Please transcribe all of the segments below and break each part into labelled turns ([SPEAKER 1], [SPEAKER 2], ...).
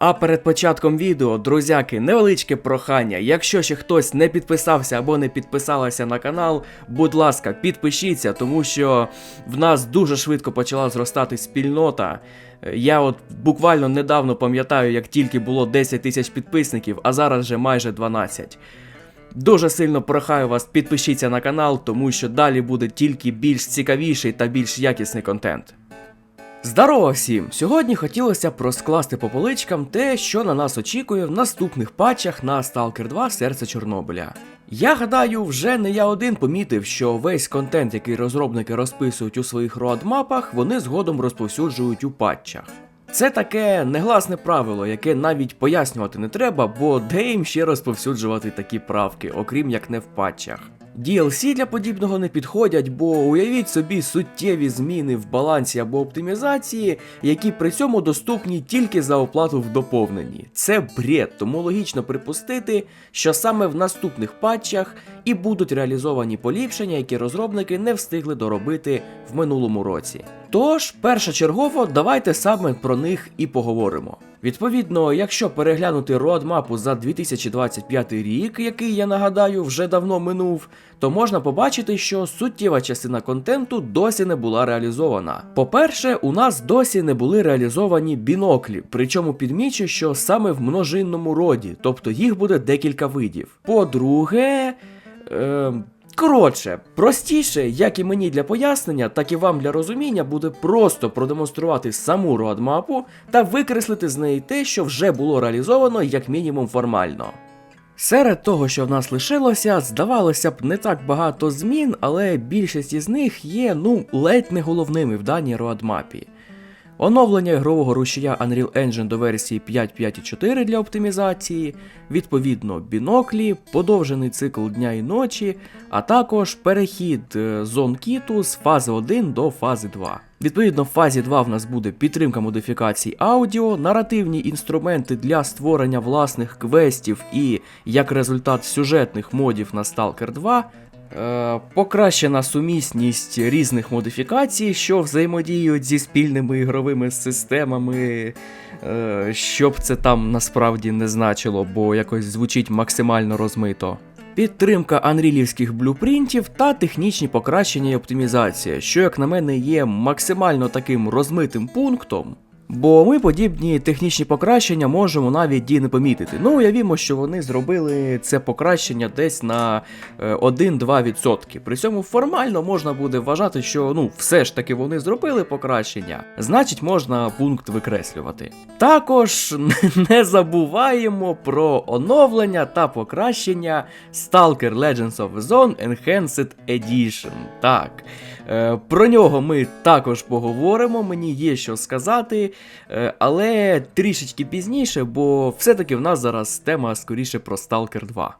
[SPEAKER 1] А перед початком відео, друзяки, невеличке прохання. Якщо ще хтось не підписався або не підписалася на канал, будь ласка, підпишіться, тому що в нас дуже швидко почала зростати спільнота. Я от буквально недавно пам'ятаю, як тільки було 10 тисяч підписників, а зараз вже майже 12. Дуже сильно прохаю вас, підпишіться на канал, тому що далі буде тільки більш цікавіший та більш якісний контент. Здорово всім! Сьогодні хотілося б розкласти по поличкам те, що на нас очікує в наступних патчах на Stalker 2 Серце Чорнобиля. Я гадаю, вже не я один помітив, що весь контент, який розробники розписують у своїх роадмапах, вони згодом розповсюджують у патчах. Це таке негласне правило, яке навіть пояснювати не треба, бо де їм ще розповсюджувати такі правки, окрім як не в патчах. DLC для подібного не підходять, бо уявіть собі суттєві зміни в балансі або оптимізації, які при цьому доступні тільки за оплату в доповненні. Це бред, тому логічно припустити, що саме в наступних патчах і будуть реалізовані поліпшення, які розробники не встигли доробити в минулому році. Тож, першочергово, давайте саме про них і поговоримо. Відповідно, якщо переглянути роадмапу за 2025 рік, який я нагадаю вже давно минув, то можна побачити, що суттєва частина контенту досі не була реалізована. По-перше, у нас досі не були реалізовані біноклі, причому підмічу, що саме в множинному роді, тобто їх буде декілька видів. По-друге. Е Коротше, простіше, як і мені для пояснення, так і вам для розуміння буде просто продемонструвати саму роадмапу та викреслити з неї те, що вже було реалізовано як мінімум формально. Серед того, що в нас лишилося, здавалося б, не так багато змін, але більшість із них є ну ледь не головними в даній роадмапі. Оновлення ігрового рушія Unreal Engine до версії 5.5.4 для оптимізації, відповідно біноклі, подовжений цикл дня і ночі, а також перехід е, зон кіту з фази 1 до фази 2. Відповідно, в фазі 2 в нас буде підтримка модифікацій аудіо, наративні інструменти для створення власних квестів і як результат сюжетних модів на Stalker 2. Е, Покращена сумісність різних модифікацій, що взаємодіють зі спільними ігровими системами, е, щоб це там насправді не значило, бо якось звучить максимально розмито. Підтримка анрілівських блюпринтів та технічні покращення і оптимізація, що, як на мене, є максимально таким розмитим пунктом. Бо ми подібні технічні покращення можемо навіть і не помітити. Ну, уявімо, що вони зробили це покращення десь на е, 1-2%. При цьому формально можна буде вважати, що ну все ж таки вони зробили покращення, значить можна пункт викреслювати. Також не забуваємо про оновлення та покращення Stalker Legends of Zone Enhanced Edition. Так. Е, Про нього ми також поговоримо, мені є що сказати, е, але трішечки пізніше, бо все-таки в нас зараз тема скоріше про Stalker 2.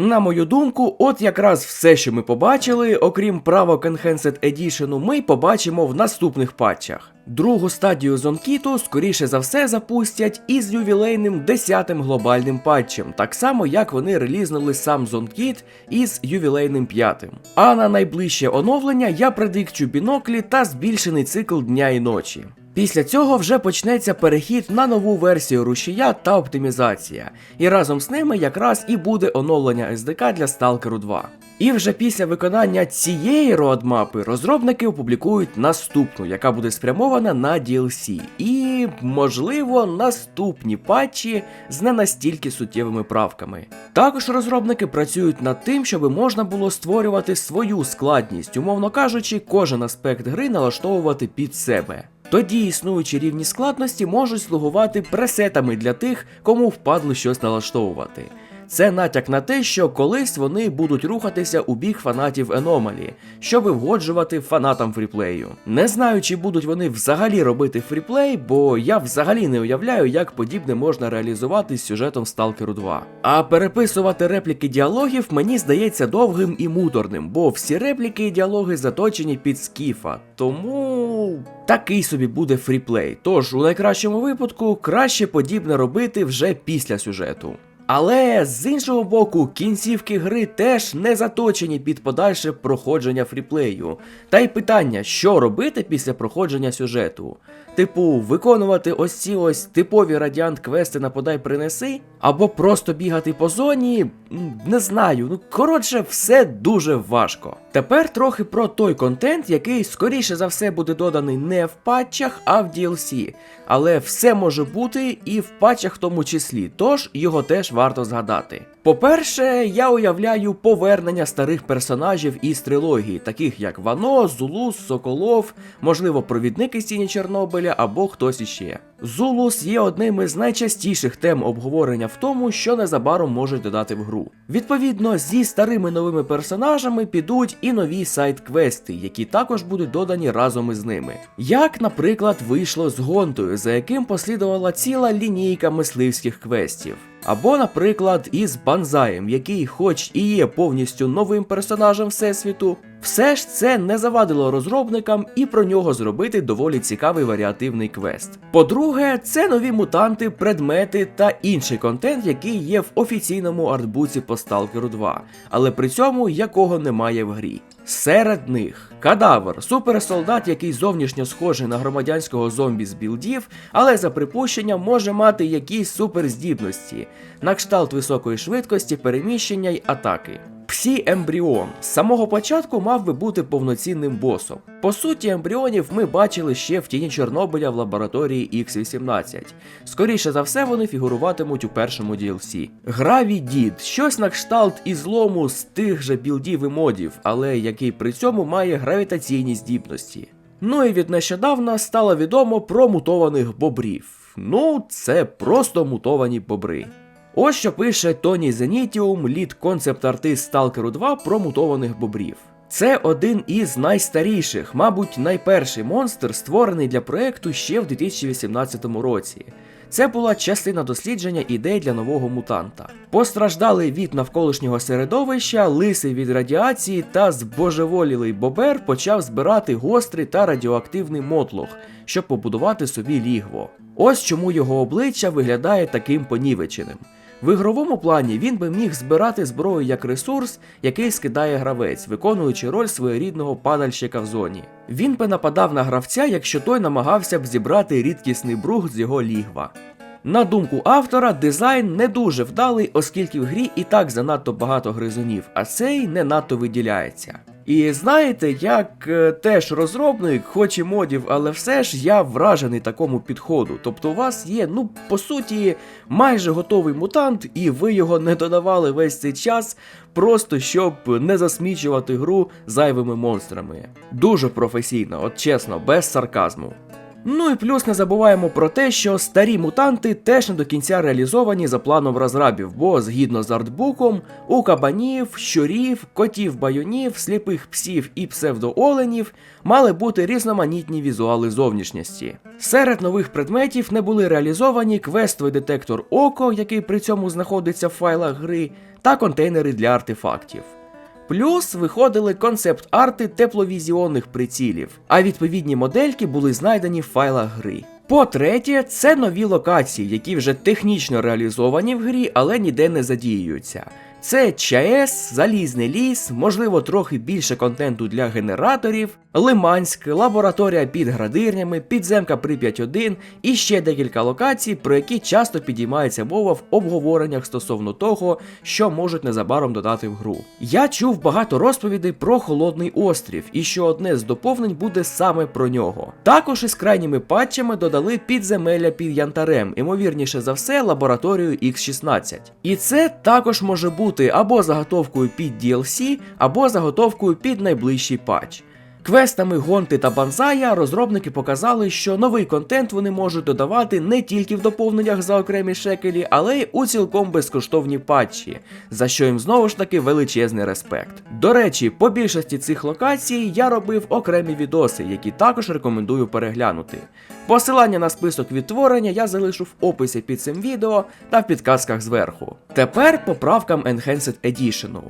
[SPEAKER 1] На мою думку, от якраз все, що ми побачили, окрім правок Enhanced Edition, ми побачимо в наступних патчах. Другу стадію зонкіту, скоріше за все, запустять із ювілейним 10-м глобальним патчем, так само як вони релізнули сам зонкіт із ювілейним 5-м. А на найближче оновлення я предикчу біноклі та збільшений цикл дня і ночі. Після цього вже почнеться перехід на нову версію рушія та оптимізація, і разом з ними якраз і оновлення оновлення SDK для Stalker 2. І вже після виконання цієї роадмапи розробники опублікують наступну, яка буде спрямована на DLC, і, можливо, наступні патчі з не настільки суттєвими правками. Також розробники працюють над тим, щоб можна було створювати свою складність, умовно кажучи, кожен аспект гри налаштовувати під себе. Тоді існуючі рівні складності можуть слугувати пресетами для тих, кому впадло щось налаштовувати. Це натяк на те, що колись вони будуть рухатися у бік фанатів Еномалі, щоб вгоджувати фанатам фріплею. Не знаю, чи будуть вони взагалі робити фріплей, бо я взагалі не уявляю, як подібне можна реалізувати з сюжетом Stalker 2. А переписувати репліки діалогів мені здається довгим і муторним, бо всі репліки і діалоги заточені під скіфа. Тому такий собі буде фріплей. Тож у найкращому випадку краще подібне робити вже після сюжету. Але з іншого боку, кінцівки гри теж не заточені під подальше проходження фріплею. Та й питання, що робити після проходження сюжету. Типу, виконувати ось ці ось типові радіант квести на подай принеси, або просто бігати по зоні, не знаю. Ну коротше, все дуже важко. Тепер трохи про той контент, який скоріше за все буде доданий не в патчах, а в DLC. Але все може бути і в патчах в тому числі, тож його теж варто згадати. По-перше, я уявляю повернення старих персонажів із трилогії, таких як Вано, Зулус, Соколов, можливо, провідник із тіні Чорнобиля або хтось іще. Зулус є одним із найчастіших тем обговорення в тому, що незабаром можуть додати в гру. Відповідно, зі старими новими персонажами підуть і нові сайт-квести, які також будуть додані разом із ними. Як, наприклад, вийшло з Гонтою, за яким послідувала ціла лінійка мисливських квестів. Або, наприклад, із Банзаєм, який, хоч і є повністю новим персонажем Всесвіту, все ж це не завадило розробникам і про нього зробити доволі цікавий варіативний квест. По-друге, це нові мутанти, предмети та інший контент, який є в офіційному артбуці по Stalker 2, але при цьому якого немає в грі. Серед них кадавр, суперсолдат, який зовнішньо схожий на громадянського зомбі з білдів, але за припущенням може мати якісь суперздібності, на кшталт високої швидкості, переміщення й атаки. Псі Ембріон з самого початку мав би бути повноцінним босом. По суті, ембріонів ми бачили ще в тіні Чорнобиля в лабораторії X18. Скоріше за все, вони фігуруватимуть у першому DLC. Граві Дід, щось на кшталт і злому з тих же білдів і модів, але який при цьому має гравітаційні здібності. Ну і від нещодавна стало відомо про мутованих бобрів. Ну, це просто мутовані бобри. Ось що пише Тоні Зенітіум, лід концепт-артист Stalker 2 про мутованих бобрів. Це один із найстаріших, мабуть, найперший монстр, створений для проекту ще в 2018 році. Це була частина дослідження ідей для нового мутанта. Постраждалий від навколишнього середовища, лисий від радіації та збожеволілий бобер почав збирати гострий та радіоактивний мотлох, щоб побудувати собі лігво. Ось чому його обличчя виглядає таким понівеченим. В ігровому плані він би міг збирати зброю як ресурс, який скидає гравець, виконуючи роль своєрідного падальщика в зоні. Він би нападав на гравця, якщо той намагався б зібрати рідкісний брух з його лігва. На думку автора, дизайн не дуже вдалий, оскільки в грі і так занадто багато гризунів, а цей не надто виділяється. І знаєте, як е, теж розробник, хоч і модів, але все ж я вражений такому підходу. Тобто у вас є, ну, по суті, майже готовий мутант, і ви його не додавали весь цей час, просто щоб не засмічувати гру зайвими монстрами. Дуже професійно, от чесно, без сарказму. Ну і плюс не забуваємо про те, що старі мутанти теж не до кінця реалізовані за планом розрабів, бо згідно з артбуком, у кабанів, щурів, котів байонів, сліпих псів і псевдооленів мали бути різноманітні візуали зовнішності. Серед нових предметів не були реалізовані квестовий детектор Око, який при цьому знаходиться в файлах гри, та контейнери для артефактів. Плюс виходили концепт-арти тепловізіонних прицілів, а відповідні модельки були знайдені в файлах гри. По-третє, це нові локації, які вже технічно реалізовані в грі, але ніде не задіюються. Це ЧАЕС, Залізний ліс, можливо, трохи більше контенту для генераторів, Лиманськ, лабораторія під градирнями, підземка Прип'ять 1 і ще декілька локацій, про які часто підіймається мова в обговореннях стосовно того, що можуть незабаром додати в гру. Я чув багато розповідей про холодний острів, і що одне з доповнень буде саме про нього. Також із крайніми патчами додали підземелля під янтарем, ймовірніше за все, лабораторію X16. І це також може бути або заготовкою під DLC, або заготовкою під найближчий патч. Квестами Гонти та Банзая розробники показали, що новий контент вони можуть додавати не тільки в доповненнях за окремі шекелі, але й у цілком безкоштовні патчі, за що їм знову ж таки величезний респект. До речі, по більшості цих локацій я робив окремі відоси, які також рекомендую переглянути. Посилання на список відтворення я залишу в описі під цим відео та в підказках зверху. Тепер по правкам Enhanced Edition.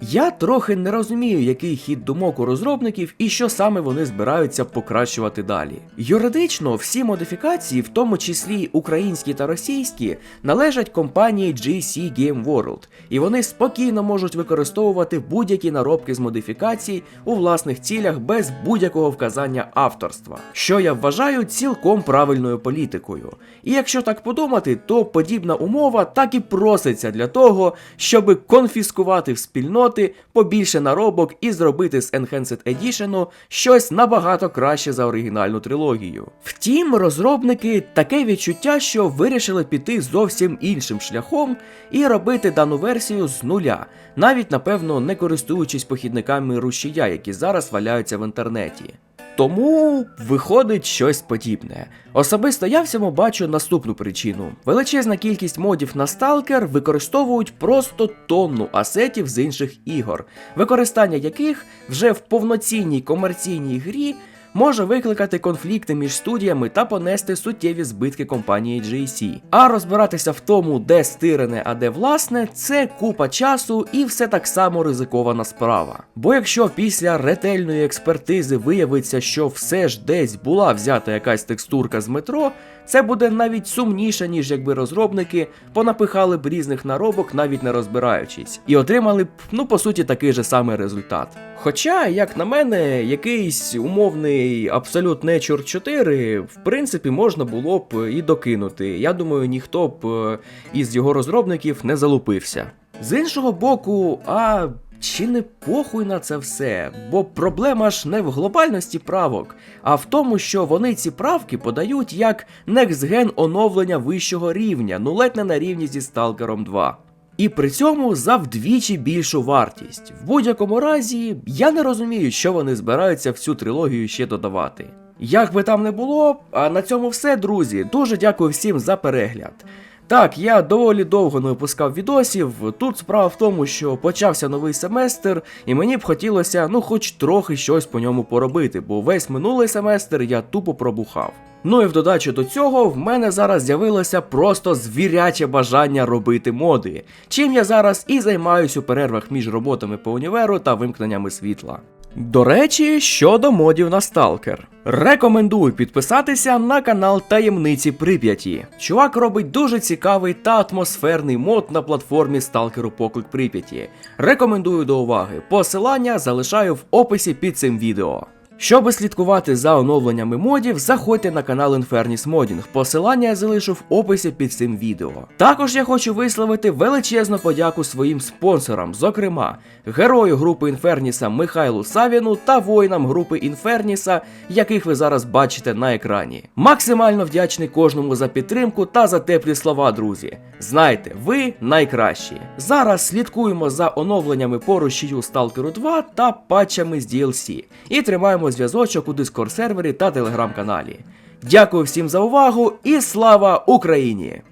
[SPEAKER 1] Я трохи не розумію, який хід думок у розробників і що саме вони збираються покращувати далі. Юридично всі модифікації, в тому числі українські та російські, належать компанії GC Game World, і вони спокійно можуть використовувати будь-які наробки з модифікацій у власних цілях без будь-якого вказання авторства, що я вважаю цілком правильною політикою. І якщо так подумати, то подібна умова так і проситься для того, щоб конфіскувати в спільноти побільше наробок і зробити з Enhanced Edition щось набагато краще за оригінальну трилогію. Втім, розробники таке відчуття, що вирішили піти зовсім іншим шляхом і робити дану версію з нуля, навіть напевно не користуючись похідниками рушія, які зараз валяються в інтернеті. Тому виходить щось подібне. Особисто я всьому бачу наступну причину: величезна кількість модів на Stalker використовують просто тонну асетів з інших ігор, використання яких вже в повноцінній комерційній грі може викликати конфлікти між студіями та понести суттєві збитки компанії GSC. А розбиратися в тому, де стирене, а де власне, це купа часу і все так само ризикована справа. Бо якщо після ретельної експертизи виявиться, що все ж десь була взята якась текстурка з метро, це буде навіть сумніше, ніж якби розробники понапихали б різних наробок, навіть не розбираючись, і отримали б, ну по суті, такий же самий результат. Хоча, як на мене, якийсь умовний Absolute Nature 4, в принципі, можна було б і докинути. Я думаю, ніхто б е, із його розробників не залупився. З іншого боку, а чи не похуй на це все? Бо проблема ж не в глобальності правок, а в тому, що вони ці правки подають як next-gen оновлення вищого рівня, ну ледь не на рівні зі Stalker 2. І при цьому за вдвічі більшу вартість. В будь-якому разі, я не розумію, що вони збираються в цю трилогію ще додавати. Як би там не було, а на цьому все, друзі. Дуже дякую всім за перегляд. Так, я доволі довго не випускав відосів. Тут справа в тому, що почався новий семестр, і мені б хотілося, ну, хоч трохи щось по ньому поробити, бо весь минулий семестр я тупо пробухав. Ну і в додачу до цього в мене зараз з'явилося просто звіряче бажання робити моди, чим я зараз і займаюсь у перервах між роботами по універу та вимкненнями світла. До речі, щодо модів на Сталкер. Рекомендую підписатися на канал Таємниці Прип'яті. Чувак робить дуже цікавий та атмосферний мод на платформі Сталкеру Поклик Прип'яті. Рекомендую до уваги. Посилання залишаю в описі під цим відео. Щоби слідкувати за оновленнями модів, заходьте на канал Infernis Modding. Посилання я залишу в описі під цим відео. Також я хочу висловити величезну подяку своїм спонсорам, зокрема, герою групи Інферніса Михайлу Савіну та воїнам групи Інферніса, яких ви зараз бачите на екрані. Максимально вдячний кожному за підтримку та за теплі слова, друзі. Знайте, ви найкращі. Зараз слідкуємо за оновленнями по рушію Stalker 2 та патчами з DLC. І тримаємо зв'язочок у дискорд сервері та телеграм-каналі. Дякую всім за увагу і слава Україні!